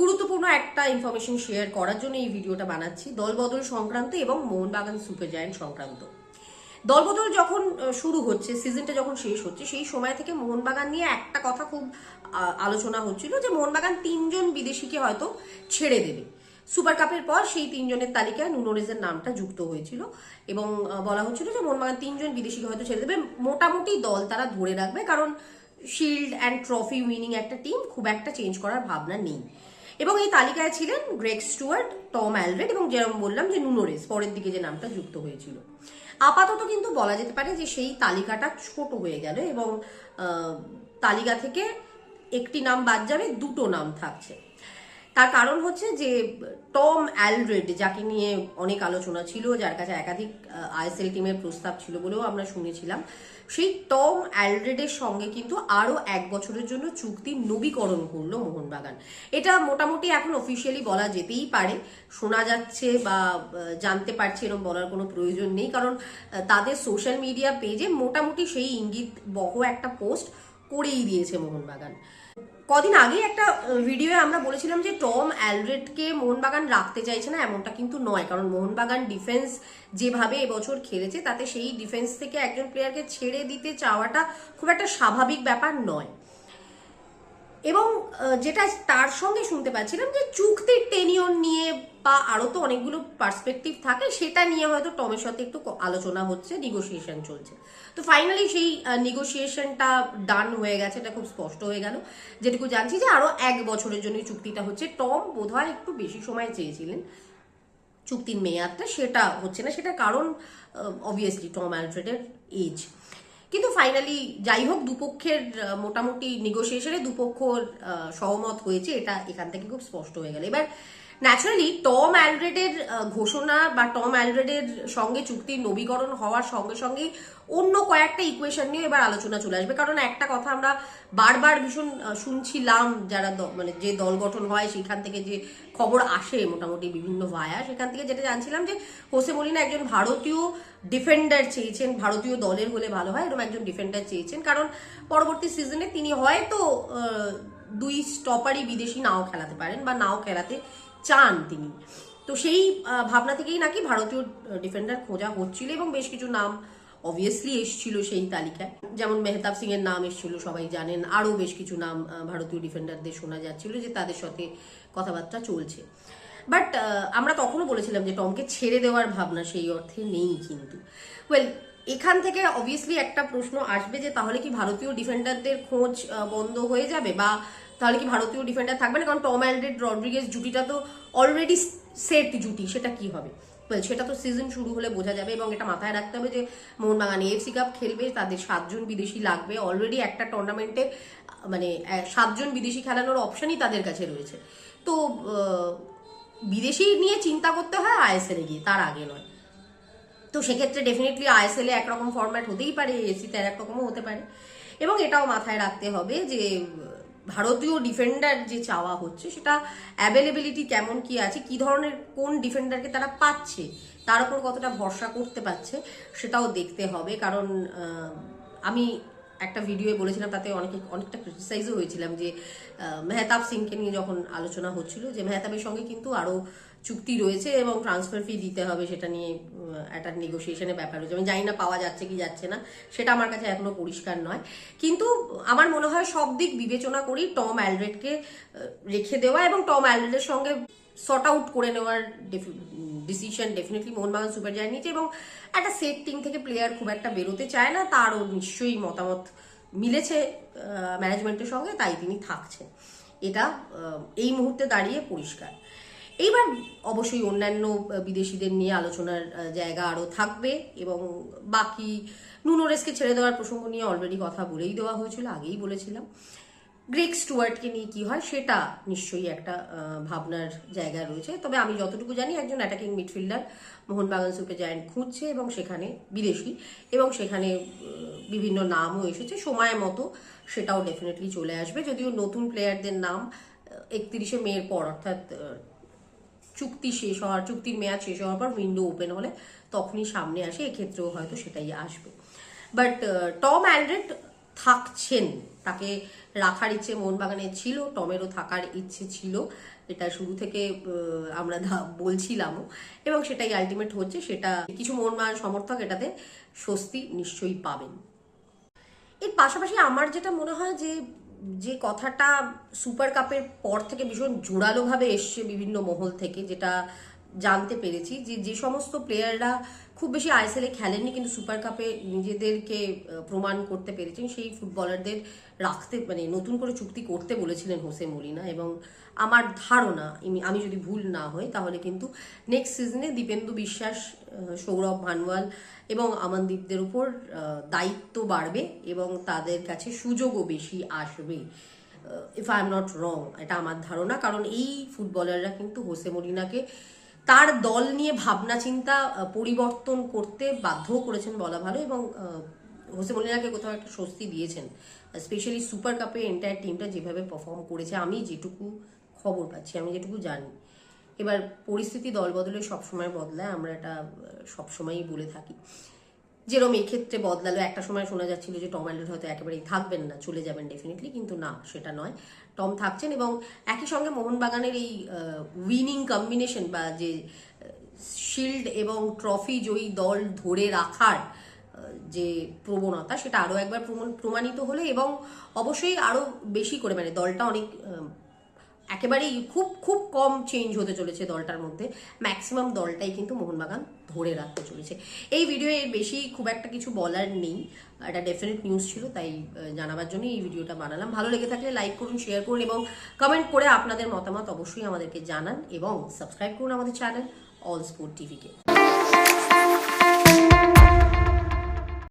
গুরুত্বপূর্ণ একটা information share করার জন্য এই ভিডিওটা বানাচ্ছি। দলবদল সংক্রান্ত এবং মোহনবাগান সুপার জায়ান্ট সংক্রান্ত। দলবদল যখন শুরু হচ্ছে সিজনটা যখন শেষ হচ্ছে, সেই সময় থেকে মোহনবাগান নিয়ে একটা কথা খুব আলোচনা হচ্ছিল যে মোহনবাগান তিনজন বিদেশিকে হয়তো ছেড়ে দেবে। সুপার কাপের পর সেই তিনজনের তালিকায় নুনোরেজের নামটা যুক্ত হয়েছিল এবং বলা হচ্ছিল যে মোহনবাগান তিনজন বিদেশিকে হয়তো ছেড়ে দেবে। মোটামুটি দল তারা ধরে রাখবে, কারণ শিল্ড অ্যান্ড ট্রফি উইনিং একটা টিম খুব একটা চেঞ্জ করার ভাবনা নেই। এবং এই তালিকায় ছিলেন গ্রেগ স্টুয়ার্ট, টম অ্যালরেড এবং যেরকম বললাম যে নুনোরেস পরের দিকে যে নামটা যুক্ত হয়েছিল। আপাতত কিন্তু বলা যেতে পারে যে সেই তালিকাটা ছোট হয়ে গেল এবং তালিকা থেকে একটি নাম বাদ যাবে, দুটো নাম থাকছে। তার কারণ হচ্ছে যে টম অ্যালরেড যাকে নিয়ে অনেক আলোচনা ছিল, যার কাছে একাধিক আইএসএল টিমের প্রস্তাব ছিল বলেও আমরা শুনেছিলাম, সেই টম অ্যালরেডের সঙ্গে কিন্তু আরও এক বছরের জন্য চুক্তি নবীকরণ করল মোহনবাগান। এটা মোটামুটি এখন অফিসিয়ালি বলা যেতেই পারে। শোনা যাচ্ছে বা জানতে পারছি এরকম বলার কোনো প্রয়োজন নেই, কারণ তাদের সোশ্যাল মিডিয়া পেজে মোটামুটি সেই ইঙ্গিত বহ একটা পোস্ট করেই দিয়েছে মোহনবাগান। কদিন আগে একটা ভিডিওয়ে আমরা বলেছিলাম যে টম অ্যালরেডকে মোহনবাগান রাখতে চাইছে না, এমনটা কিন্তু নয়। কারণ মোহনবাগান ডিফেন্স যেভাবে এবছর খেলেছে, তাতে সেই ডিফেন্স থেকে একজন প্লেয়ারকে ছেড়ে দিতে চাওয়াটা খুব একটা স্বাভাবিক ব্যাপার নয়। এবং যেটা তার সঙ্গে শুনতে পাচ্ছিলাম যে চুক্তির টেনিয়ন নিয়ে বা আরও তো অনেকগুলো পার্সপেক্টিভ থাকে, সেটা নিয়ে হয়তো টমের সাথে একটু আলোচনা হচ্ছে নিগোসিয়েশন চলছে। তো ফাইনালি সেই নিগোসিয়েশনটা ডান হয়ে গেছে, এটা খুব স্পষ্ট হয়ে গেল। যেটুকু জানছি যে আরও এক বছরের জন্য চুক্তিটা হচ্ছে। টম বোধহয় একটু বেশি সময় চেয়েছিলেন চুক্তির মেয়াদটা, সেটা হচ্ছে না সেটা কারণ অবভিয়াসলি টম অ্যালফ্রেডের এজ কিন্তু ফাইনালি যাই হোক দুপক্ষের মোটামুটি নেগোসিয়েশনে দুপক্ষর সহমত হয়েছে, এটা এখান থেকে খুব স্পষ্ট হয়ে গেল। এবার ন্যাচারালি টম অ্যালরেডের ঘোষণা বা টম অ্যালরেডের সঙ্গে চুক্তির নবীকরণ হওয়ার সঙ্গে সঙ্গে অন্য কয়েকটা ইকুয়েশন নিয়ে এবার আলোচনা চলে আসবে। কারণ একটা কথা আমরা বারবার ভীষণ শুনছিলাম যারা মানে যে দল গঠন হয়, সেখান থেকে যে খবর আসে মোটামুটি বিভিন্ন ভায়া সেখান থেকে যেটা জানছিলাম যে হোসে মলিনা একজন ভারতীয় ডিফেন্ডার চেয়েছেন, ভারতীয় দলের হলে ভালো হয়, এরকম একজন ডিফেন্ডার চেয়েছেন। কারণ পরবর্তী সিজনে তিনি হয়তো দুই স্টপারই বিদেশি নাও খেলাতে পারেন বা নাও খেলাতে চান তিনি। তো সেই ভাবনা থেকেই নাকি ভারতীয় ডিফেন্ডার খোঁজা হচ্ছিল এবং বেশ কিছু নাম অবভিয়াসলি এসছিল সেই তালিকায়। যেমন মেহতাব সিং এর নাম এসছিল, সবাই জানেন। আরও বেশ কিছু নাম ভারতীয় ডিফেন্ডারদের শোনা যাচ্ছিল যে তাদের সাথে কথাবার্তা চলছে। বাট আমরা তখনও বলেছিলাম যে টমকে ছেড়ে দেওয়ার ভাবনা সেই অর্থে নেই কিন্তু। ওয়েল এখান থেকে অবভিয়াসলি একটা প্রশ্ন আসবে যে তাহলে কি ভারতীয় ডিফেন্ডারদের খোঁজ বন্ধ হয়ে যাবে? বা তাহলে কি ভারতীয় ডিফেন্ডার থাকবে না? কারণ টম অ্যালড্রেড রড্রিগেজ জুটিটা তো অলরেডি সেট জুটি সেটা কি হবে? Well, সেটা তো সিজন শুরু হলে বোঝা যাবে এবং এটা মাথায় রাখতে হবে যে মোহনবাগান এফসি কাপ খেলবে তাদের সাতজন বিদেশি লাগবে। অলরেডি একটা টুর্নামেন্টে মানে সাতজন বিদেশি খেলানোর অপশনই তাদের কাছে রয়েছে। তো বিদেশি নিয়ে চিন্তা করতে হয় আইএসএল গিয়ে তার আগে নয়। তো সেক্ষেত্রে ডেফিনেটলি আইএসএল একরকম ফরম্যাট হতেই পারে এসিতে একরকমও হতে পারে। এবং এটাও মাথায় রাখতে হবে যে ভারতীয় ডিফেন্ডার যে চাওয়া হচ্ছে, সেটা অ্যাভেলেবিলিটি কেমন কি আছে, কি ধরনের কোন ডিফেন্ডারকে তারা পাচ্ছে, তার উপর কতটা ভরসা করতে পারছে, সেটাও দেখতে হবে। কারণ আমি একটা ভিডিওয়ে বলেছিলাম, তাতে অনেকে, অনেকটা ক্রিটিসাইজও হয়েছিলাম যে মেহতাব সিংকে নিয়ে যখন আলোচনা হচ্ছিল, যে মেহতাবের সঙ্গে কিন্তু আরও চুক্তি রয়েছে এবং ট্রান্সফার ফি দিতে হবে সেটা নিয়ে একটা নেগোসিয়েশনের ব্যাপার রয়েছে। আমি জানি না পাওয়া যাচ্ছে কি যাচ্ছে না, সেটা আমার কাছে এখনও পরিষ্কার নয়। কিন্তু আমার মনে হয় সব দিক বিবেচনা করি টম অ্যালরেডকে রেখে দেওয়া এবং টম অ্যালরেডের সঙ্গে সর্ট আউট করে নেওয়ার decision definitely Mohun Bagan super giant নিয়েছে এবং একটা সেট টিম থেকে প্লেয়ার খুব একটা বেরোতে চায় না, তারও নিশ্চয়ই মতামত মিলেছে ম্যানেজমেন্টের সঙ্গে, তাই তিনি থাকছেন। এটা এই মুহূর্তে দাঁড়িয়ে পরিষ্কার। এইবার অবশ্যই অন্যান্য বিদেশিদের নিয়ে আলোচনার জায়গা আরও থাকবে এবং বাকি নুনোরেসকে ছেড়ে দেওয়ার প্রসঙ্গ নিয়ে অলরেডি কথা বলেই দেওয়া হয়েছিল, আগেই বলেছিলাম। গ্রেক স্টুয়ার্টকে নিয়ে কি হয়, সেটা নিশ্চয়ই একটা ভাবনার জায়গা রয়েছে। তবে আমি যতটুকু জানি, একজন attacking midfielder Mohun Bagan super giant খুঁজছে এবং সেখানে বিদেশি এবং সেখানে বিভিন্ন নামও এসেছে। সময় মতো সেটাও ডেফিনেটলি চলে আসবে। যদিও নতুন প্লেয়ারদের নাম একত্রিশে মের পর, অর্থাৎ চুক্তি শেষ হওয়ার, চুক্তির মেয়াদ শেষ হওয়ার পর উইন্ডো ওপেন হলে তখনই সামনে আসে, এক্ষেত্রেও হয়তো সেটাই আসবে। বাট টম অ্যালড্রেড থাকছেন। তাকে রাখার ইচ্ছে মোহনবাগানের ছিল টমেরও থাকার ইচ্ছে ছিল। এটা শুরু থেকে আমরা বলছিলামও। এবং সেটাই আলটিমেট হচ্ছে, সেটা কিছু মোহনবাগান সমর্থক এটাতে স্বস্তি নিশ্চয়ই পাবেন। এর পাশাপাশি আমার যেটা মনে হয় যে যে কথাটা সুপার কাপের পর থেকে ভীষণ জোরালোভাবে এসছে বিভিন্ন মহল থেকে, যেটা জানতে পেরেছি যে যে সমস্ত প্লেয়াররা খুব বেশি আইএসএলে খেলেননি, কিন্তু সুপার কাপে নিজেদেরকে প্রমাণ করতে পেরেছেন। সেই ফুটবলারদের রাখতে মানে নতুন করে চুক্তি করতে বলেছিলেন হোসে মলিনা। এবং আমার ধারণা আমি যদি ভুল না হই, তাহলে কিন্তু নেক্সট সিজনে দীপেন্দু বিশ্বাস সৌরভ ভানওয়াল এবং আমানদীপদের উপর দায়িত্ব বাড়বে এবং তাদের কাছে সুযোগও বেশি আসবে। If I am not wrong এটা আমার ধারণা। কারণ এই ফুটবলাররা কিন্তু হোসে মরিনাকে তার দল নিয়ে ভাবনা চিন্তা পরিবর্তন করতে বাধ্য করেছেন বলা ভালো এবং হোসে মলিনাকে কোথাও একটা স্বস্তি দিয়েছেন। স্পেশালি সুপার কাপে এন্টায়ার টিমটা যেভাবে পারফর্ম করেছে, আমি যেটুকু খবর পাচ্ছি, আমি যেটুকু জানি। এবার পরিস্থিতি দল বদলে সবসময় বদলায়, আমরা এটা সবসময়ই বলে থাকি। যেরকম এই ক্ষেত্রে বদলালো, একটা সময় শোনা যাচ্ছিল যে টম অ্যালডার হয়তো একেবারেই থাকবেন না, চলে যাবেন ডেফিনেটলি কিন্তু না, সেটা নয়। টম থাকছেন এবং একই সঙ্গে মোহনবাগানের এই উইনিং কম্বিনেশন বা যে শিল্ড এবং ট্রফি জয়ী দল ধরে রাখার যে প্রবণতা, সেটা আরও একবার প্রমাণ- প্রমাণিত হলে এবং অবশ্যই আরও বেশি করে মানে দলটা অনেক একেবারেই খুব খুব কম চেঞ্জ হতে চলেছে দলটার মধ্যে। ম্যাক্সিমাম দলটাই কিন্তু মোহনবাগান ধরে রাখতে চলেছে। এই ভিডিও এর বেশি খুব একটা কিছু বলার নেই। এটা ডেফিনেট নিউজ ছিল, তাই জানাবার জন্যই এই ভিডিওটা বানালাম। ভালো লেগে থাকলে লাইক করুন শেয়ার করুন এবং কমেন্ট করে আপনাদের মতামত অবশ্যই আমাদেরকে জানান এবং সাবস্ক্রাইব করুন আমাদের চ্যানেল অল স্পোর্ট টিভিকে